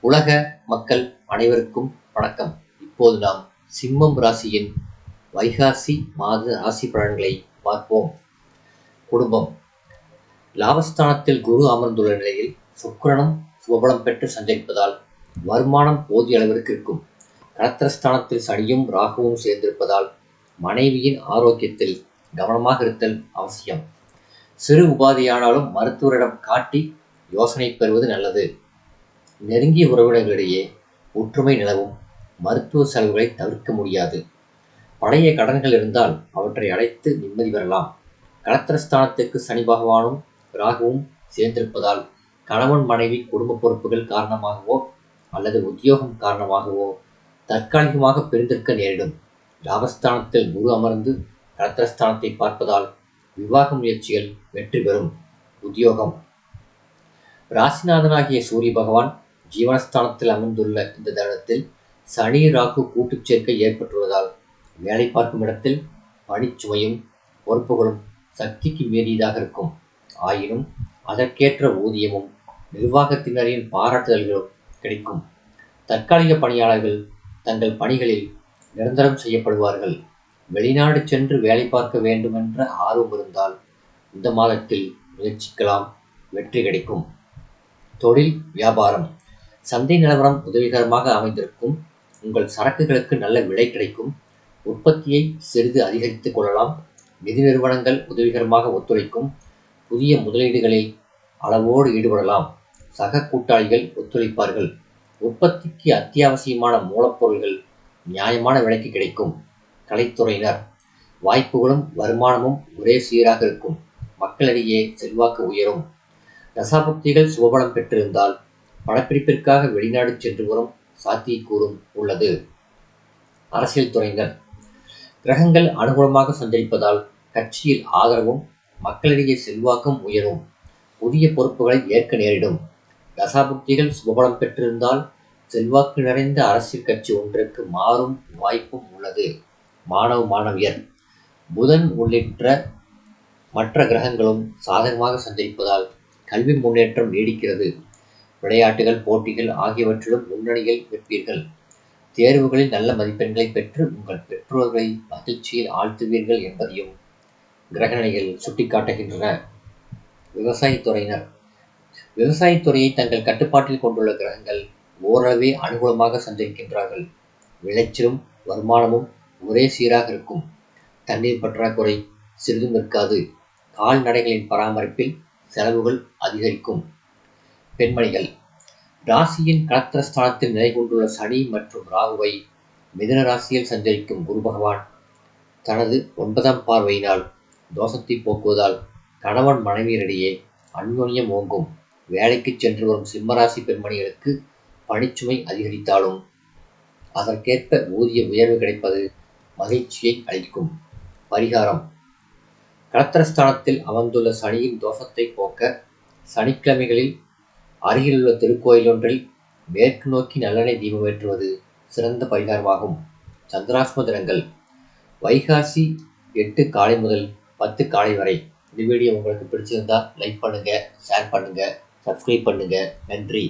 உலக மக்கள் அனைவருக்கும் வணக்கம். இப்போது நாம் சிம்மம் ராசியின் வைகாசி மாத ராசி பலன்களை பார்ப்போம். குடும்பம். லாபஸ்தானத்தில் குரு அமர்ந்துள்ள நிலையில் சுக்கரனும் சுபலம் பெற்று சஞ்சரிப்பதால் வருமானம் போதிய அளவிற்கு இருக்கும். கலத்திரஸ்தானத்தில் சனியும் ராகுவும் சேர்ந்திருப்பதால் மனைவியின் ஆரோக்கியத்தில் கவனமாக இருத்தல் அவசியம். சிறு உபாதையானாலும் மருத்துவரிடம் காட்டி யோசனை பெறுவது நல்லது. நெருங்கிய உறவினர்களிடையே ஒற்றுமை நிலவும். மருத்துவ செலவுகளை தவிர்க்க முடியாது. பழைய கடன்கள் இருந்தால் அவற்றை அடைத்து நிம்மதி பெறலாம். கலத்திரஸ்தானத்துக்கு சனி பகவானும் ராகுவும் சேர்ந்திருப்பதால் கணவன் மனைவி குடும்ப பொறுப்புகள் காரணமாகவோ அல்லது உத்தியோகம் காரணமாகவோ தற்காலிகமாக பிரிந்திருக்க நேரிடும். லாபஸ்தானத்தில் குரு அமர்ந்து கலத்திரஸ்தானத்தை பார்ப்பதால் விவாக முயற்சிகள் வெற்றி பெறும். உத்தியோகம். ராசிநாதனாகிய சூரிய பகவான் ஜீவனஸ்தானத்தில் அமைந்துள்ள இந்த தருணத்தில் சனி ராகு கூட்டுச் சேர்க்கை ஏற்பட்டுள்ளதால் வேலை பார்க்கும் இடத்தில் பணிச்சுமையும் பொறுப்புகளும் சக்திக்கு மீறியதாக இருக்கும். ஆயினும் அதற்கேற்ற ஊதியமும் நிர்வாகத்தினரின் பாராட்டுதல்களும் கிடைக்கும். தற்காலிக பணியாளர்கள் தங்கள் பணிகளில் நிரந்தரம் செய்யப்படுவார்கள். வெளிநாடு சென்று வேலை பார்க்க வேண்டுமென்ற ஆர்வம் இருந்தால் இந்த மாதத்தில் முயற்சிக்கலாம். வெற்றி கிடைக்கும். தொழில் வியாபாரம் சந்தை நிலவரம் உதவிகரமாக அமைந்திருக்கும். உங்கள் சரக்குகளுக்கு நல்ல விலை கிடைக்கும். உற்பத்தியை சிறிது அதிகரித்துக் கொள்ளலாம். நிதி நிறுவனங்கள் உதவிகரமாக ஒத்துழைக்கும். புதிய முதலீடுகளில் அளவோடு ஈடுபடலாம். சக கூட்டாளிகள் ஒத்துழைப்பார்கள். உற்பத்திக்கு அத்தியாவசியமான மூலப்பொருள்கள் நியாயமான விலைக்கு கிடைக்கும். கலைத்துறையினர் வாய்ப்புகளும் வருமானமும் ஒரே சீராக இருக்கும். மக்களிடையே செல்வாக்கு உயரும். தசாபக்திகள் சுபபலம் பெற்றிருந்தால் படப்பிடிப்பிற்காக வெளிநாடு சென்று வரும் சாத்தியக்கூறும் உள்ளது. அரசியல் துறையினர். கிரகங்கள் அனுகூலமாக சஞ்சரிப்பதால் கட்சியில் ஆதரவும் மக்களிடையே செல்வாக்கும் உயரும். புதிய பொறுப்புகளை ஏற்க நேரிடும். தசாபுக்திகள் சுபபலம் பெற்றிருந்தால் செல்வாக்கு நிறைந்த அரசியல் கட்சி ஒன்றுக்கு மாறும் வாய்ப்பும் உள்ளது. மாணவ மாணவியர். புதன் உள்ளிட்ட மற்ற கிரகங்களும் சாதகமாக சந்திப்பதால் கல்வி முன்னேற்றம் நீடிக்கிறது. விளையாட்டுகள் போட்டிகள் ஆகியவற்றிலும் முன்னணியில் நிற்பீர்கள். தேர்வுகளில் நல்ல மதிப்பெண்களை பெற்று உங்கள் பெற்றோர்களை மகிழ்ச்சியில் ஆழ்த்துவீர்கள் என்பதையும் கிரகணிகள் சுட்டிக்காட்டுகின்றன. விவசாயத்துறையினர் விவசாயத்துறையை தங்கள் கட்டுப்பாட்டில் கொண்டுள்ள கிரகங்கள் ஓரளவே அனுகூலமாக சந்திக்கின்றார்கள் விளைச்சலும் வருமானமும் ஒரே சீராக இருக்கும். தண்ணீர் பற்றாக்குறை சிறிதும் இருக்காது. கால்நடைகளின் பராமரிப்பில் செலவுகள் அதிகரிக்கும். பெண்மணிகள். ராசியின் கலத்திரஸ்தானத்தில் நிலை கொண்டுள்ள சனி மற்றும் ராகுவை மிதன ராசியில் சஞ்சரிக்கும் குரு பகவான் தனது ஒன்பதாம் பார்வையினால் தோஷத்தை போக்குவதால் கணவன் மனைவியரிடையே அன்யோன்யம் ஓங்கும். வேலைக்கு சென்று வரும் சிம்மராசி பெண்மணிகளுக்கு பணிச்சுமை அதிகரித்தாலும் அதற்கேற்ப ஊதிய உயர்வு கிடைப்பது மகிழ்ச்சியை அளிக்கும். பரிகாரம். கலத்திரஸ்தானத்தில் அமர்ந்துள்ள சனியின் தோஷத்தை போக்க சனிக்கிழமைகளில் அருகிலுள்ள திருக்கோயிலொன்றில் மேற்கு நோக்கி நல்லெண்ணெய் தீபம் ஏற்றுவது சிறந்த பரிகாரமாகும். சந்திராஷ்ம தினங்கள் வைகாசி எட்டு காலை முதல் பத்து காலை வரை இந்த வீடியோ உங்களுக்கு பிடிச்சிருந்தா லைக் பண்ணுங்கள் ஷேர் பண்ணுங்கள் சப்ஸ்கிரைப் பண்ணுங்கள் நன்றி.